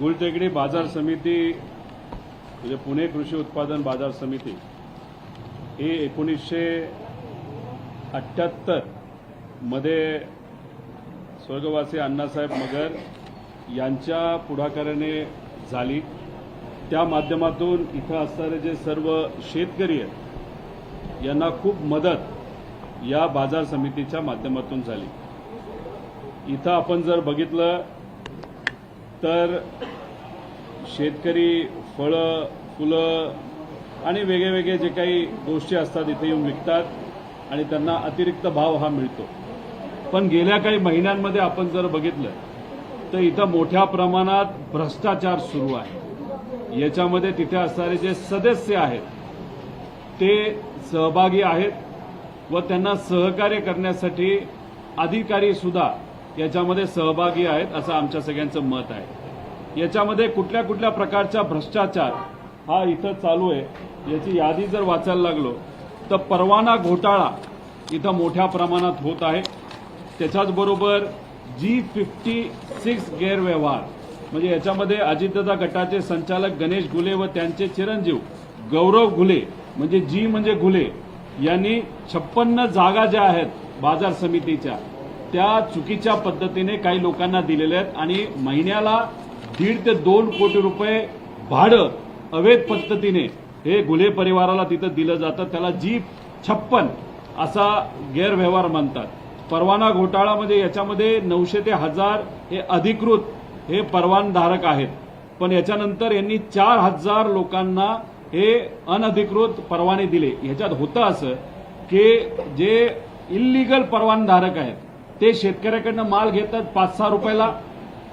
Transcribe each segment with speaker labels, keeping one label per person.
Speaker 1: गुलटेकडी बाजार समिती म्हणजे पुणे कृषी उत्पादन बाजार समिती ही एकोणीसशे अठ्ठ्याहत्तरमध्ये स्वर्गवासी अण्णासाहेब मगर यांच्या पुढाकाराने झाली. त्या माध्यमातून इथं असणारे जे सर्व शेतकरी आहेत यांना खूप मदत या बाजार समितीच्या माध्यमातून झाली. इथं आपण जर बघितलं तर शेतकरी फळं फुलं आणि वेगळे वेगळे जे काही गोष्टी असतात इथे येऊन विकतात आणि त्यांना अतिरिक्त भाव हा मिळतो. पण गेल्या काही महिन्यांमध्ये आपण जर बघितलं तर इथं मोठ्या प्रमाणात भ्रष्टाचार सुरू आहे. याच्यामध्ये तिथे असणारे जे सदस्य आहेत ते सहभागी आहेत व त्यांना सहकार्य करण्यासाठी अधिकारी सुद्धा याच्यामध्ये सहभागी आहेत असं आमच्या सगळ्यांचं मत आहे. याच्यामध्ये कुठल्या कुठल्या प्रकारचा भ्रष्टाचार हा इथं चालू आहे याची यादी जर वाचायला लागलो तर परवाना घोटाळा इथं मोठ्या प्रमाणात होत आहे. त्याच्याचबरोबर जी फिफ्टी सिक्स गैरव्यवहार म्हणजे याच्यामध्ये अजितदादा गटाचे संचालक गणेश घुले व त्यांचे चिरंजीव गौरव घुले म्हणजे जी म्हणजे घुले यांनी छप्पन्न जागा ज्या आहेत बाजार समितीच्या त्या चुकीच्या पद्धतीने काही लोकांना दिलेल्या आहेत आणि महिन्याला दीड ते दोन कोटी रुपये भाडं अवैध पद्धतीने हे गुन्हे परिवाराला तिथं दिलं जातं. त्याला जी छप्पन असा गैरव्यवहार म्हणतात. परवाना घोटाळा म्हणजे याच्यामध्ये नऊशे ते हजार हे अधिकृत हे परवानधारक आहेत. पण याच्यानंतर यांनी चार हजार लोकांना हे अनधिकृत परवाने दिले. ह्याच्यात होतं असं की जे इल्लीगल परवानधारक आहेत. ते शेतकऱ्याकडनं माल घेतात पाच सहा रुपयाला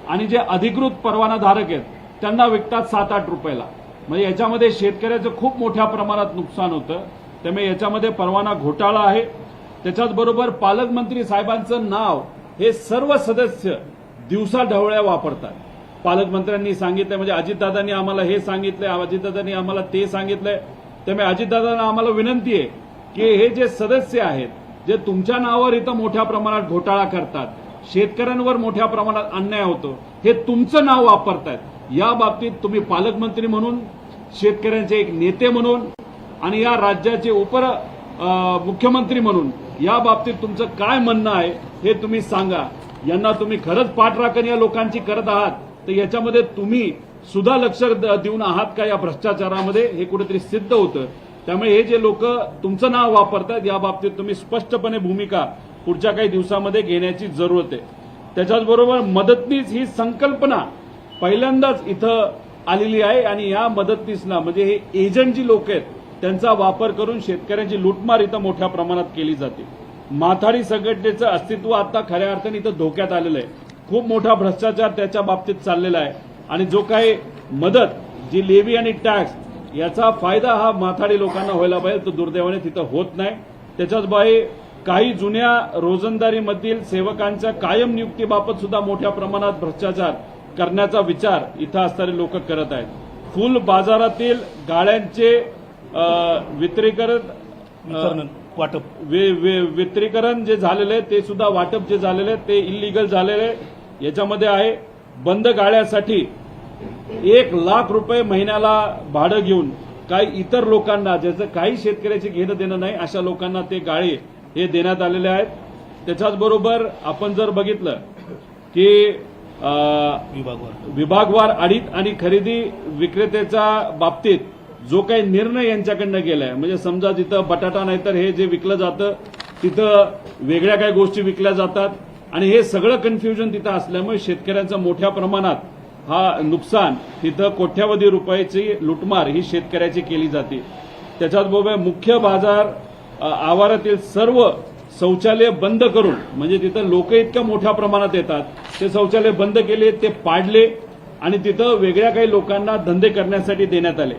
Speaker 1: आणि जे अधिकृत परवानाधारक आहेत त्यांना विकतात सात आठ रुपयाला. म्हणजे याच्यामध्ये शेतकऱ्याचं खूप मोठ्या प्रमाणात नुकसान होतं. त्यामुळे याच्यामध्ये परवाना घोटाळा आहे. त्याच्याचबरोबर पालकमंत्री साहेबांचं नाव हे सर्व सदस्य दिवसा ढवळ्या वापरतात. पालकमंत्र्यांनी सांगितलं म्हणजे अजितदादांनी आम्हाला हे सांगितलंय अजितदादांनी आम्हाला ते सांगितलंय. त्यामुळे अजितदादांना आम्हाला विनंती आहे की हे जे सदस्य आहेत जे तुमच्या नावावर इथं मोठ्या प्रमाणात घोटाळा करतात शेतकऱ्यांवर मोठ्या प्रमाणात अन्याय होतो हे तुमचं नाव वापरतायत. या बाबतीत तुम्ही पालकमंत्री म्हणून शेतकऱ्यांचे एक नेते म्हणून आणि या राज्याचे उप मुख्यमंत्री म्हणून या बाबतीत तुमचं काय म्हणणं आहे हे तुम्ही सांगा. यांना तुम्ही खरंच पाठराखण या लोकांची करत आहात. तर याच्यामध्ये तुम्ही सुद्धा लक्ष द- देऊन आहात का या भ्रष्टाचारामध्ये? हे कुठेतरी सिद्ध होतं. त्यामुळे हे जे लोक तुमचं नाव वापरतात या बाबतीत तुम्ही स्पष्टपणे भूमिका पुढच्या काही दिवसामध्ये घेण्याची जरूरत आहे. त्याच्याचबरोबर मदतनीस ही संकल्पना पहिल्यांदाच इथं आलेली आहे आणि या मदतनीसना म्हणजे हे एजंट जी लोक आहेत त्यांचा वापर करून शेतकऱ्यांची लूटमार इथं मोठ्या प्रमाणात केली जाते. माथाडी संघटनेचं अस्तित्व आता खऱ्या अर्थाने इथं धोक्यात आलेलं आहे. खूप मोठा भ्रष्टाचार त्याच्या बाबतीत चाललेला आहे. आणि जो काही मदत जी लेवी आणि टॅक्स याचा फायदा हा माथाडी लोकांना व्हायला पाहिजे तो दुर्दैवाने तिथं होत नाही. त्याच्याच बाहे काही जुन्या रोजंदारीमधील सेवकांच्या कायम नियुक्तीबाबत सुद्धा मोठ्या प्रमाणात भ्रष्टाचार करण्याचा विचार इथं असणारे लोक करत आहेत. फुल बाजारातील गाड्यांचे वित्रीकरण
Speaker 2: वाटप.
Speaker 1: वे- वे- वित्रीकरण जे झालेलं आहे ते सुद्धा वाटप जे झालेलं आहे ते इलिगल झालेलं आहे याच्यामध्ये आहे. बंद गाड्यासाठी एक लाख रुपये महिन्याला भाडं घेऊन काही इतर लोकांना ज्याचं काही शेतकऱ्याचे घेणं देणं नाही अशा लोकांना ते गाळे हे देण्यात आलेले आहेत. त्याच्याचबरोबर आपण जर बघितलं की
Speaker 2: विभागवार
Speaker 1: आडीत आणि खरेदी विक्रेत्याच्या बाबतीत जो काही निर्णय यांच्याकडनं गेलाय म्हणजे समजा जिथं बटाटा नाहीतर हे जे विकलं जातं तिथं वेगळ्या काही गोष्टी विकल्या जातात. आणि हे सगळं कन्फ्युजन तिथं असल्यामुळे शेतकऱ्यांचं मोठ्या प्रमाणात हा नुकसान तिथं कोट्यावधी रुपयाची लुटमार ही शेतकऱ्याची केली जाते. त्याच्याचबरोबर मुख्य बाजार आवारातील सर्व शौचालय बंद करून म्हणजे तिथं लोक इतक्या मोठ्या प्रमाणात येतात ते शौचालय बंद केले ते पाडले आणि तिथं वेगळ्या काही लोकांना धंदे करण्यासाठी देण्यात आले.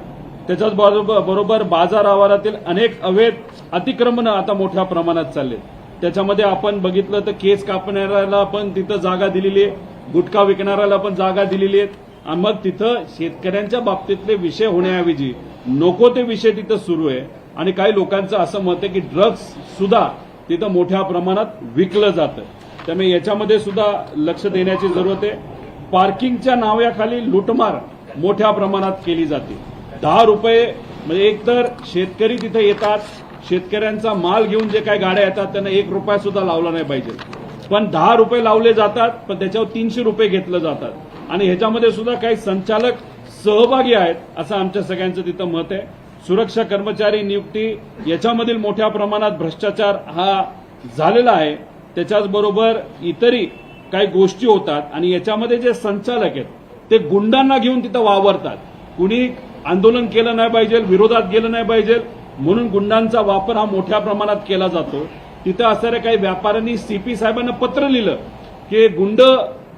Speaker 1: त्याच्याच बरोबर बरोबर बाजार आवारातील अनेक अवैध अतिक्रमणं आता मोठ्या प्रमाणात चालले त्याच्यामध्ये आपण बघितलं तर केस कापणाऱ्याला पण तिथं जागा दिलेली आहे. गुटखा विकणाऱ्याला पण जागा दिलेली आहेत. आणि मग तिथं शेतकऱ्यांच्या बाबतीतले विषय होण्याऐवजी नको ते विषय तिथं सुरू आहे. आणि काही लोकांचं असं मत आहे की ड्रग्ज सुद्धा तिथं मोठ्या प्रमाणात विकलं जातं. त्यामुळे याच्यामध्ये सुद्धा लक्ष देण्याची जरूरत आहे. पार्किंगच्या नावाखाली लुटमार मोठ्या प्रमाणात केली जाते. दहा रुपये म्हणजे एकतर शेतकरी तिथे येतात शेतकऱ्यांचा माल घेऊन जे काही गाड्या येतात त्यांना एक रुपया सुद्धा लावला नाही पाहिजे. पण दहा रुपये लावले जातात पण त्याच्यावर तीनशे रुपये घेतलं जातात. आणि ह्याच्यामध्ये सुद्धा काही संचालक सहभागी आहेत असं आमच्या सगळ्यांचं तिथं मत आहे. सुरक्षा कर्मचारी नियुक्ती याच्यामधील मोठ्या प्रमाणात भ्रष्टाचार हा झालेला आहे. त्याच्याचबरोबर इतरही काही गोष्टी होतात आणि याच्यामध्ये जे संचालक आहेत ते गुंडांना घेऊन तिथं वावरतात. कुणी आंदोलन केलं नाही पाहिजे विरोधात गेलं नाही पाहिजे म्हणून गुंडांचा वापर हा मोठ्या प्रमाणात केला जातो. तिथं असणाऱ्या काही व्यापाऱ्यांनी सीपी साहेबांना पत्र लिहिलं की गुंड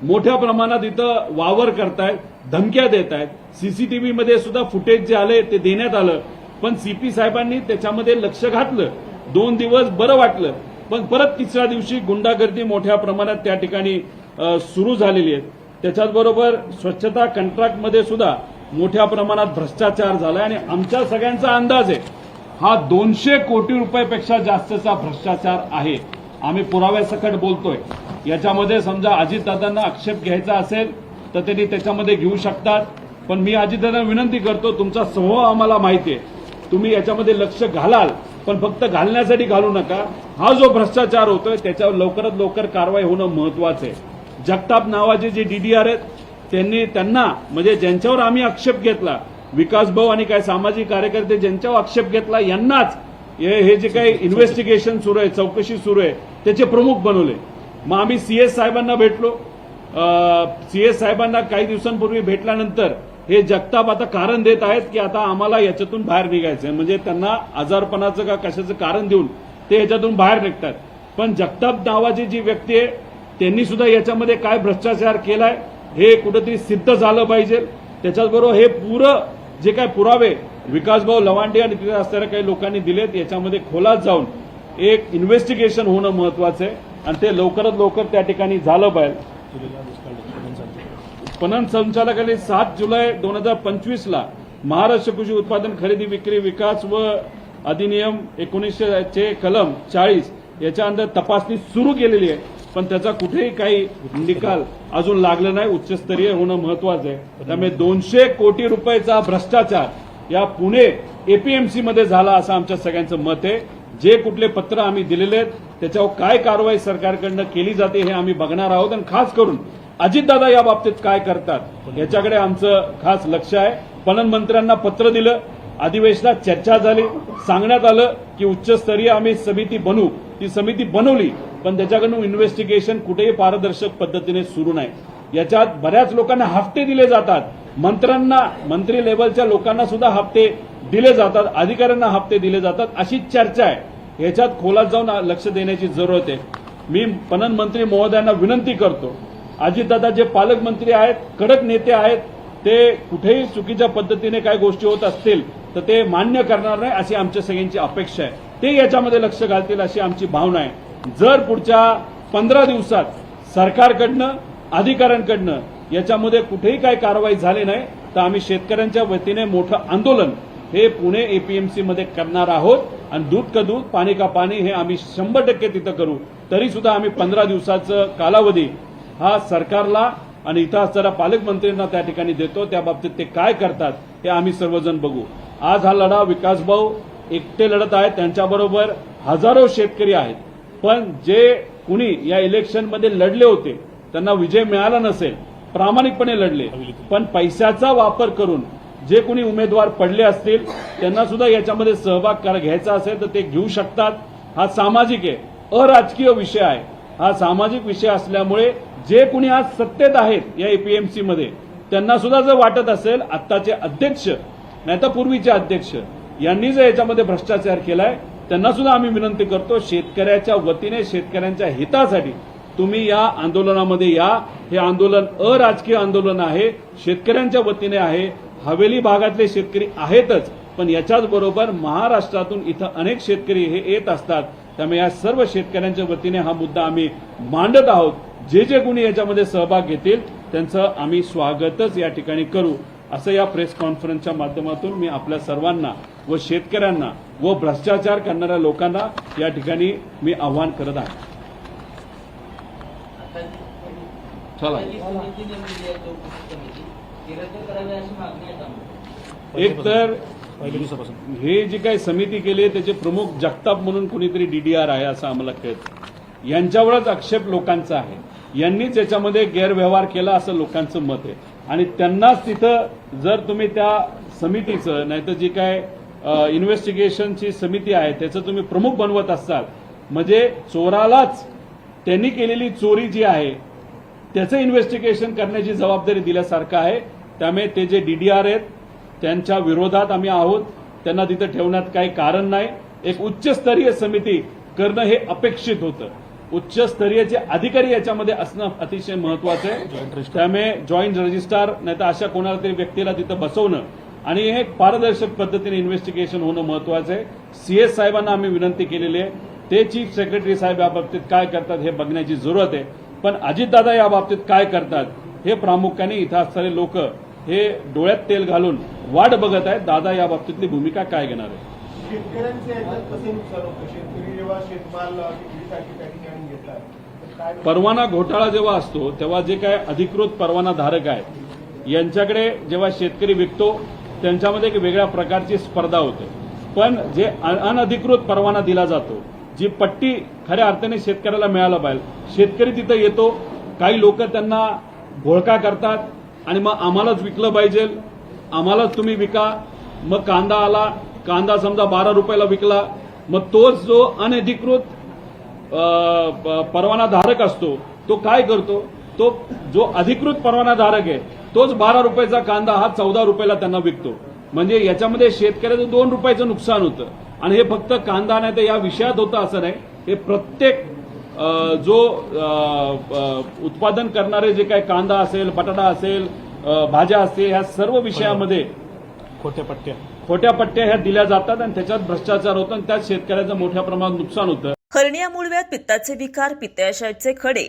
Speaker 1: मोठ्या प्रमाणात इथं वावर करतायत धमक्या देत आहेत सीसीटीव्ही मध्ये सुद्धा फुटेज जे आले ते देण्यात आलं. पण सीपी साहेबांनी त्याच्यामध्ये लक्ष घातलं. दोन दिवस बरं वाटलं. पण परत तिसऱ्या दिवशी गुंडागर्दी मोठ्या प्रमाणात त्या ठिकाणी सुरू झालेली आहे. त्याच्याचबरोबर स्वच्छता कंट्रॅक्टमध्ये सुद्धा मोठ्या प्रमाणात भ्रष्टाचार झालाय आणि आमच्या सगळ्यांचा अंदाज आहे हा दोनशे कोटी रुपयेपेक्षा जास्तचा भ्रष्टाचार आहे. आम्ही पुराव्यासकट बोलतोय. याच्यामध्ये समजा अजितदादांना आक्षेप घ्यायचा असेल तर त्यांनी त्याच्यामध्ये घेऊ शकतात. पण मी अजितदादांना विनंती करतो तुमचा स्वभाव आम्हाला माहिती आहे. तुम्ही याच्यामध्ये लक्ष घालाल पण फक्त घालण्यासाठी घालू नका. हा जो भ्रष्टाचार होतोय त्याच्यावर लवकरात लवकर कारवाई होणं महत्वाचं आहे. जगताप नावाचे जे डीडीआर आहेत त्यांनी त्यांना म्हणजे ज्यांच्यावर आम्ही आक्षेप घेतला विकास भाऊ आणि काही सामाजिक कार्यकर्ते ज्यांच्यावर आक्षेप घेतला यांनाच हे हे जे काही इन्व्हेस्टिगेशन सुरू आहे चौकशी सुरू आहे त्याचे प्रमुख बनवले. मग आम्ही सीएस साहेबांना भेटलो. सीएस साहेबांना काही दिवसांपूर्वी भेटल्यानंतर हे जगताप आता कारण देत आहेत की आता आम्हाला याच्यातून बाहेर निघायचंय. म्हणजे त्यांना आजारपणाचं का कशाचं कारण देऊन ते याच्यातून बाहेर निघतात. पण जगताप नावाची जी व्यक्ती आहे त्यांनी सुद्धा याच्यामध्ये काय भ्रष्टाचार केलाय हे कुठेतरी सिद्ध झालं पाहिजे. त्याच्याचबरोबर हे पुरं जे काय पुरावे विकासभाऊ लवांडे आणि तिथे असणाऱ्या काही लोकांनी दिलेत याच्यामध्ये खोलात जाऊन एक इन्व्हेस्टिगेशन होणं महत्वाचं आहे. आणि ते लवकरात लवकर त्या ठिकाणी झालं पाहिजे. पणन संचालकांनी सात जुलै दोन हजार पंचवीसला महाराष्ट्र कृषी उत्पादन खरेदी विक्री विकास व अधिनियम एकोणीसशे चे कलम चाळीस याच्या अंदर तपासणी सुरू केलेली आहे. पण त्याचा कुठेही काही निकाल अजून लागला नाही. उच्चस्तरीय होणं महत्वाचं आहे. त्यामुळे दोनशे कोटी रुपयाचा भ्रष्टाचार या पुणे एपीएमसी मध्ये झाला असं आमच्या सगळ्यांचं मत आहे. जे कुठले पत्र आम्ही दिलेले आहेत त्याच्यावर काय कारवाई सरकारकडनं केली जाते हे आम्ही बघणार आहोत. आणि खास करून अजितदादा या बाबतीत काय करतात याच्याकडे आमचं खास लक्ष आहे. पणन मंत्र्यांना पत्र दिलं अधिवेशनात चर्चा झाली. सांगण्यात आलं की उच्चस्तरीय आम्ही समिती बनू. ती समिती बनवली पण त्याच्याकडून इन्व्हेस्टिगेशन कुठेही पारदर्शक पद्धतीने सुरू नाही. याच्यात बऱ्याच लोकांना हप्ते दिले जातात. मंत्र्यांना मंत्री लेवलच्या लोकांना सुद्धा हप्ते दिले जातात. अधिकाऱ्यांना हप्ते दिले जातात. अशी चर्चा आहे. याच्यात खोलात जाऊन लक्ष देण्याची जरूरत आहे. मी पणन मंत्री महोदयांना विनंती करतो. अजितदादा जे पालकमंत्री आहेत कडक नेते आहेत ते कुठेही चुकीच्या पद्धतीने काय गोष्टी होत असतील तर ते मान्य करणार नाही अशी आमच्या सगळ्यांची अपेक्षा आहे. ते याच्यामध्ये लक्ष घालतील अशी आमची भावना आहे. जर पुढच्या पंधरा दिवसात सरकारकडनं अधिकाऱ्यांकडनं याच्यामध्ये कुठेही काही कारवाई झाली नाही तर आम्ही शेतकऱ्यांच्या वतीने मोठं आंदोलन हे पुणे एपीएमसी मध्ये करणार आहोत. आणि दूध का दूध पाणी का पाणी हे आम्ही शंभर टक्के तिथं करू. तरी सुद्धा आम्ही पंधरा दिवसाचं कालावधी हा सरकारला आणि इथं असणाऱ्या पालकमंत्र्यांना त्या ठिकाणी देतो. त्या बाबतीत ते काय करतात हे आम्ही सर्वजण बघू. आज हा लढा विकासभाऊ एकटे लढत आहेत. त्यांच्याबरोबर हजारो शेतकरी आहेत. पण जे कुणी या इलेक्शनमध्ये लढले होते त्यांना विजय मिळाला नसेल प्रामाणिकपणे लढले. पण पैशाचा वापर करून जे कोणी उमेदवार पडले असतील त्यांना सुद्धा याच्यामध्ये सहभाग करा- घ्यायचा असेल तर ते घेऊ शकतात. हा सामाजिक आहे. अराजकीय विषय आहे. हा सामाजिक विषय असल्यामुळे जे कुणी आज सत्तेत आहेत या एपीएमसी मध्ये त्यांना सुद्धा जर वाटत असेल आत्ताचे अध्यक्ष नाही तर पूर्वीचे अध्यक्ष यांनी जर याच्यामध्ये भ्रष्टाचार केलाय त्यांना सुद्धा आम्ही विनंती करतो शेतकऱ्याच्या वतीने शेतकऱ्यांच्या हितासाठी तुम्ही या आंदोलनामध्ये या. हे आंदोलन अराजकीय आंदोलन आहे शेतकऱ्यांच्या वतीने आहे. हवेली भागातले शेतकरी आहेतच पण याच्याच बरोबर महाराष्ट्रातून इथं अनेक शेतकरी हे येत असतात. त्यामुळे या सर्व शेतकऱ्यांच्या वतीने हा मुद्दा आम्ही मांडत आहोत. जे जे कुणी याच्यामध्ये सहभाग घेतील त्यांचं आम्ही स्वागतच या ठिकाणी करू. असं या प्रेस कॉन्फरन्सच्या माध्यमातून मी आपल्या सर्वांना व शेतकऱ्यांना व भ्रष्टाचार करणाऱ्या लोकांना या ठिकाणी मी आव्हान करत आहे. चला. एक तर हे जी काही समिती केली आहे त्याचे प्रमुख जगताप म्हणून कोणीतरी डीडीआर आहे असं आम्हाला कळतं. यांच्यावरच आक्षेप लोकांचा आहे. यांनीच याच्यामध्ये गैरव्यवहार केला असं लोकांचं मत आहे. आणि त्यांनाच तिथं जर तुम्ही त्या समितीचं नाहीतर जी काय इन्व्हेस्टिगेशनची समिती आहे त्याचं तुम्ही प्रमुख बनवत असाल. म्हणजे चोरालाच त्यांनी केलेली चोरी जी आहे त्याचं इन्व्हेस्टिगेशन करण्याची जबाबदारी दिल्यासारखं आहे. त्यामुळे ते जे डीडीआर आहेत त्यांच्या विरोधात आम्ही आहोत. त्यांना तिथं ठेवण्यात काही कारण नाही. एक उच्चस्तरीय समिती करणं हे अपेक्षित होतं. उच्चस्तरीय जे अधिकारी याच्यामध्ये असणं अतिशय महत्वाचं आहे. त्यामुळे जॉईंट रजिस्ट्रार नाही तर अशा कोणाला तरी व्यक्तीला तिथं बसवणं आणि हे पारदर्शक पद्धतीने इन्व्हेस्टिगेशन होणं महत्वाचं आहे. सीएस साहेबांना आम्ही विनंती केलेली आहे. ते चीफ सेक्रेटरी साहेब या बाबतीत काय करतात हे बघण्याची जरूरत आहे. पण अजितदादा या बाबतीत काय करतात हे प्रामुख्याने इथं असणारे लोक हे डोळ्यात तेल घालून वाट बघत आहेत. दादा या बाबतीतली भूमिका काय घेणार आहे? परवाना घोटाळा जेव्हा असतो तेव्हा जे काय अधिकृत परवाना धारक आहेत यांच्याकडे जेव्हा शेतकरी विकतो त्यांच्यामध्ये एक वेगळ्या प्रकारची स्पर्धा होते. पण जे अनधिकृत परवाना दिला जातो जी पट्टी खऱ्या अर्थाने शेतकऱ्याला मिळायला पाहिजे. शेतकरी तिथं येतो काही लोक त्यांना घोळका करतात आणि मग आम्हालाच विकलं पाहिजे. आम्हालाच तुम्ही विका. मग कांदा आला कांदा समजा बारा रुपयाला विकला मग तोच जो अनधिकृत परवानाधारक असतो तो काय करतो? तो जो अधिकृत परवानाधारक आहे तोच बारा रुपयाचा कांदा हा चौदा रुपयाला त्यांना विकतो. म्हणजे याच्यामध्ये शेतकऱ्याचं दोन रुपयाचं नुकसान होतं. आणि हे फक्त कांदा नाही तर या विषयात होतं असं नाही. हे प्रत्येक अ, जो उत्पादन करणारे जे काही कांदा असेल बटाटा असेल भाज्या असतील ह्या सर्व विषयामध्ये
Speaker 3: खोट्या पट्ट्या.
Speaker 1: खोट्या पट्ट्या ह्या दिल्या जातात आणि त्याच्यात भ्रष्टाचार होतो आणि त्यात शेतकऱ्याचं मोठ्या प्रमाणात नुकसान होतं.
Speaker 4: हर्निया मूळव्याध पित्ताचे विकार पित्ताशयाचे खडे